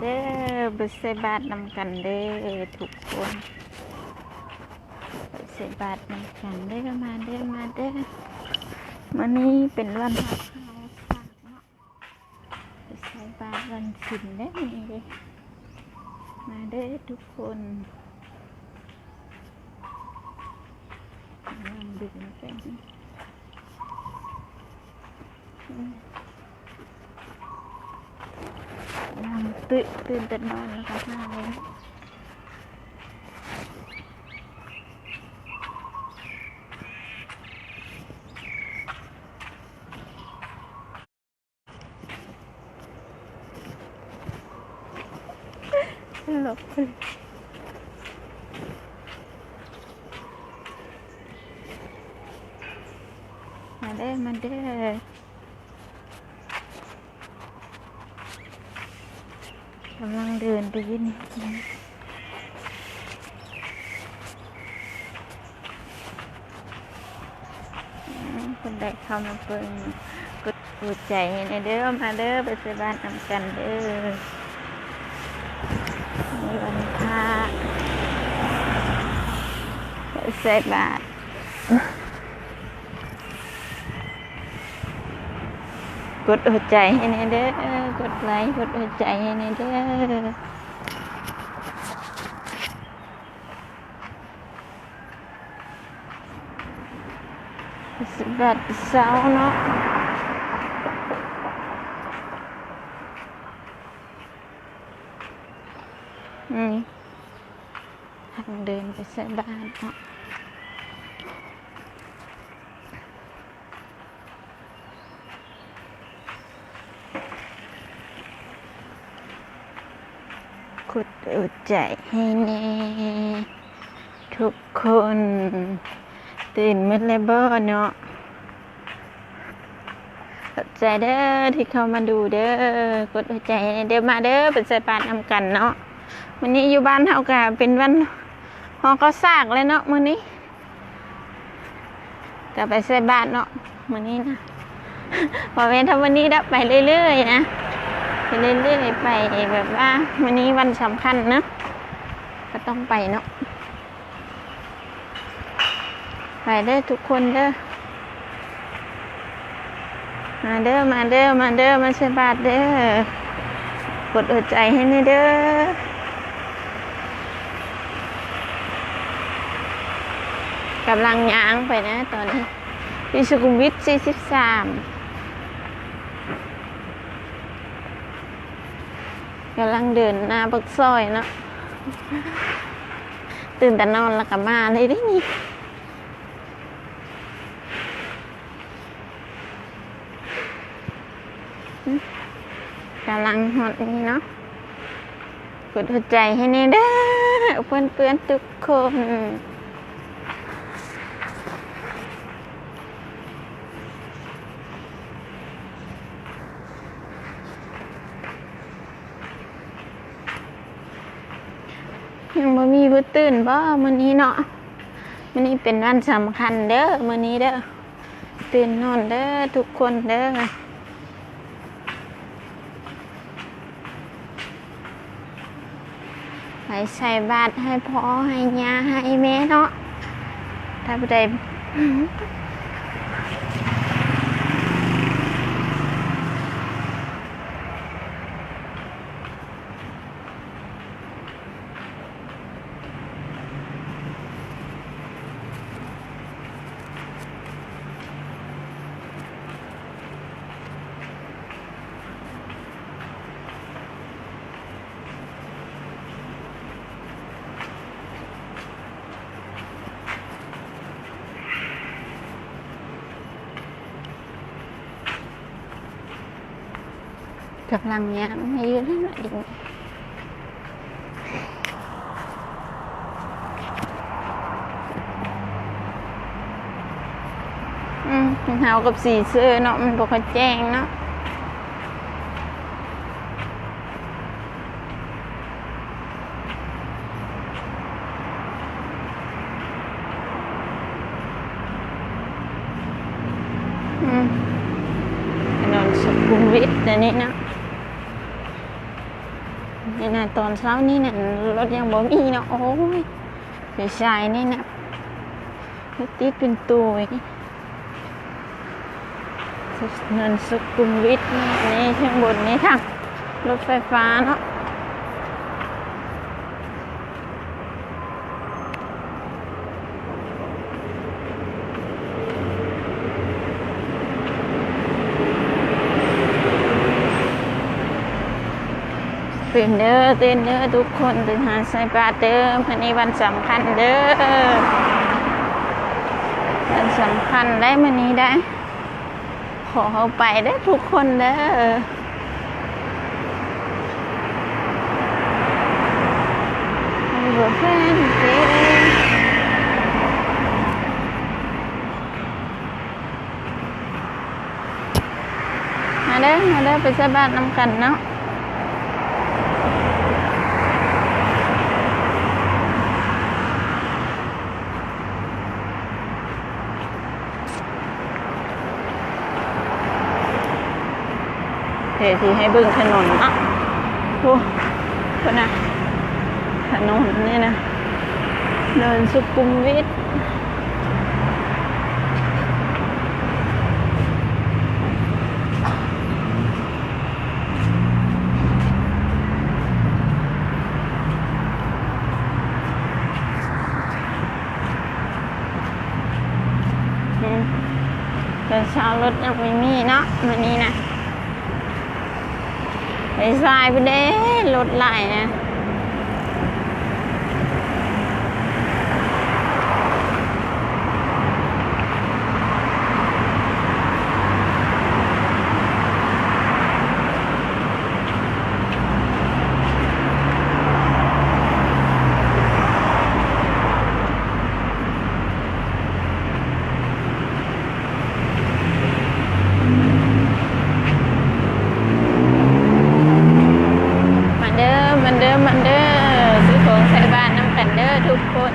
เด้อไปใส่บาตรนำกันเด้อทุกคนไปใส่บาตรนำกันเด้อมาเด้อมาเด้อวันนี้เป็นวันพระข้าวสากเนาะไปใส่บาตรวันศิลได้อนี่เด้อมาเด้อทุกคนลังดึงเป็นอืม นั่ง ตื่นตื่นแต่นอนแล้วก็มาเลยหลบเลยมาเด้อมาเด้ กำลังเดินไปยินอืมคนใดเข้ามาเปิงกดหัวใจในเด้อมาเด้อไปส่บ้านนำกันเด้อในวันพระไปใส่บาตร กดหัวใจให้ในเด้อกดไลค์กดหัวใจให้ในเด้อสิบบาทเสาเนาะอืมทางเดินไปใส่บ้านเนาะ ขุดอุดใจให้แน่ทุกคน ตื่นมืดเลยเบอร์เนาะขอบใจเด้อที่เข้ามาดูเด้อกดหัวใจเด้อมาเด้อเป็นสายปานนำกันเนาะวันนี้อยู่บ้านเฮากะเป็นวันฮอก็ซากเลยเนาะมื้อนี้กะไปใส่บาตรเนาะมื้อนี้นะพอเว้นทำวันนี้ดับไปเรื่อยๆนะ ไปเรื่อยๆไปแบบว่าวันนี้วันสำคัญนะก็ต้องไปเนาะไปเด้อทุกคนเด้อมาเด้อมาเด้อมาเด้อมาใส่บาตรเด้อกดหัวใจให้นี่เด้อกำลังย้างไปนะตอนนี้ที่สุขุมวิท43 กำลังเดินหน้าปักซอยเนาะตื่นแต่นอนแล้วก็มาเลยดินี่กำลังฮอนี่เนาะกดหัวใจให้นี่เด้อเพื่อนเพื่อนๆทุกคน ยังบ่มีผู้ตื่นบ่มื้อนี้เนาะมื้อนี้เป็นวันสำคัญเด้อมื้อนี้เด้อตื่นนอนเด้อทุกคนเด้อไปใส่บาตรให้พ่อให้ย่าให้แม่เนาะถ้าผู้ใด กำลังย่างให้อยืนให้หน่อยดิอืมเฮากับสีเสื้อเนาะมันบ่ค่อยแจ้งเนาะอืมถนนสุขุมวิทอั นี่นะตอนเช้านี่นะรถยังบ่มีเนาะโอ้ยเสียใจนี่นะรถติดเป็นตัวนี่นินสุขุมวิทนี่นี่ข้างบนนี่ทางรถไฟฟ้าเนาะ ตื่นเด้อตื่นเด้อทุกคนตื่นหาใส่บาตรเด้อวันนี้วันสำคัญเด้อวันสำคัญได้วันนี้ได้ ขอเอาไปได้ทุกคนเด้อแฟนเด้มาเด้อมาเด้อไปใส่บาตรนำกันเนาะ เดี๋ยวที่ให้เบิ่งถนนอะโอ้คนน่ะถนนนี่นะเดินสุขุมวิทอืมเดินเช้ารถยังไม่มีเนาะวันนี้นะ ไปสายไปเด้รถไหลนะมาเด้อมันเด้อมันเด้อซื้อของใส่บ้านน้ำกันเด้อทุกคน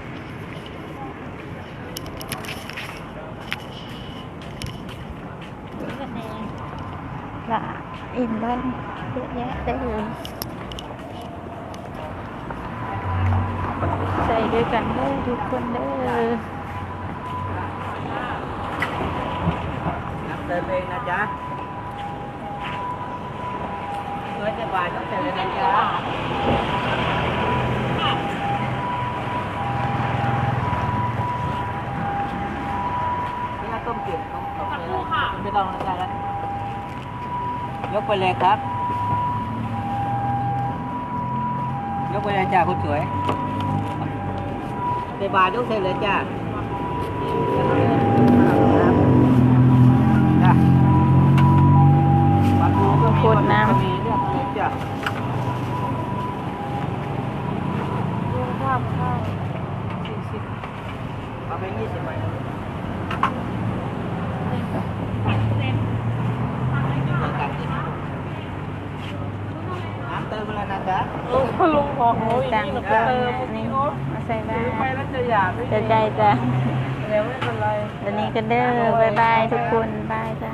อิ่มบ้างเยอะแยะได้เลยใส่ด้วยกันเด้อทุกคนเด้อนับเติมเองนะจ๊ะช่วยจะบายต้องเติมเลยนะจ๊ะนี่เราต้มเก็บต้มต้มเลยไม่ต้องนะจ๊ะ ยกไปเลยครับ ยกไปเลยจ้าคุณสวยไปบายยกเสร็จเลยจ้า คุณลุงบอกโอ้ยตังนี่ค์เราก็เติมนี่มาใส่บ้าไปนแล้วจะอยากไม่จะใจจ้ะแล้วไม่เป็นไรตอนนี้ก็เด้อบายบายทุกคนบายจ้ะ